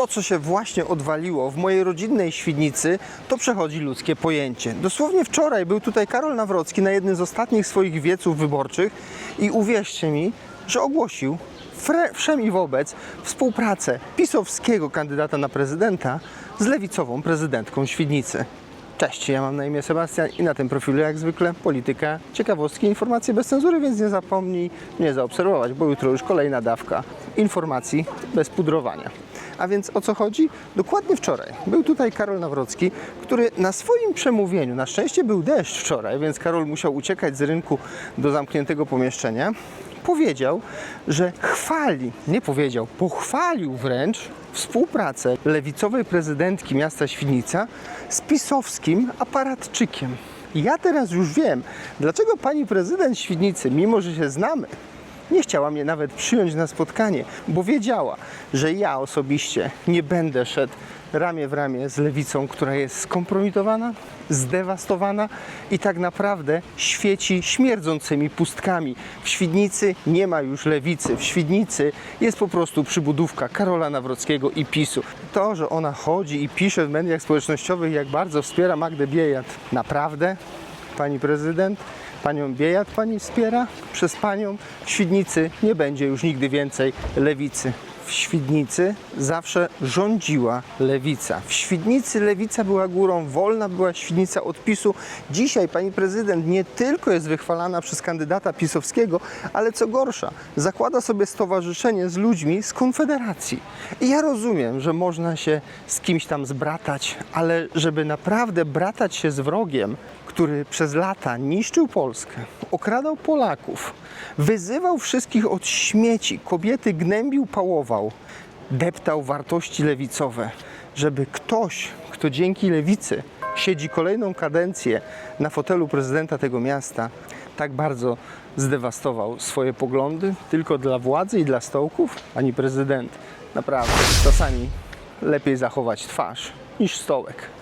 To, co się właśnie odwaliło w mojej rodzinnej Świdnicy, to przechodzi ludzkie pojęcie. Dosłownie wczoraj był tutaj Karol Nawrocki na jednym z ostatnich swoich wieców wyborczych i uwierzcie mi, że ogłosił wszem i wobec współpracę pisowskiego kandydata na prezydenta z lewicową prezydentką Świdnicy. Cześć, ja mam na imię Sebastian i na tym profilu jak zwykle polityka, ciekawostki, informacje bez cenzury, więc nie zapomnij mnie zaobserwować, bo jutro już kolejna dawka informacji bez pudrowania. A więc o co chodzi? Dokładnie wczoraj był tutaj Karol Nawrocki, który na swoim przemówieniu, na szczęście był deszcz wczoraj, więc Karol musiał uciekać z rynku do zamkniętego pomieszczenia, powiedział, że chwali, nie powiedział, pochwalił wręcz współpracę lewicowej prezydentki miasta Świdnica z pisowskim aparatczykiem. Ja teraz już wiem, dlaczego pani prezydent Świdnicy, mimo że się znamy, nie chciała mnie nawet przyjąć na spotkanie, bo wiedziała, że ja osobiście nie będę szedł ramię w ramię z lewicą, która jest skompromitowana, zdewastowana i tak naprawdę świeci śmierdzącymi pustkami. W Świdnicy nie ma już lewicy. W Świdnicy jest po prostu przybudówka Karola Nawrockiego i PiSu. To, że ona chodzi i pisze w mediach społecznościowych, jak bardzo wspiera Magdę Biejat, naprawdę, pani prezydent, Panią Biejat pani wspiera? Przez panią w Świdnicy nie będzie już nigdy więcej lewicy. W Świdnicy zawsze rządziła lewica. W Świdnicy lewica była górą, wolna była Świdnica od PiSu. Dzisiaj pani prezydent nie tylko jest wychwalana przez kandydata pisowskiego, ale co gorsza, zakłada sobie stowarzyszenie z ludźmi z Konfederacji. I ja rozumiem, że można się z kimś tam zbratać, ale żeby naprawdę bratać się z wrogiem, który przez lata niszczył Polskę, okradał Polaków, wyzywał wszystkich od śmieci, kobiety gnębił, pałował, deptał wartości lewicowe, żeby ktoś, kto dzięki lewicy siedzi kolejną kadencję na fotelu prezydenta tego miasta, tak bardzo zdewastował swoje poglądy tylko dla władzy i dla stołków, ani prezydent. Naprawdę, czasami lepiej zachować twarz niż stołek.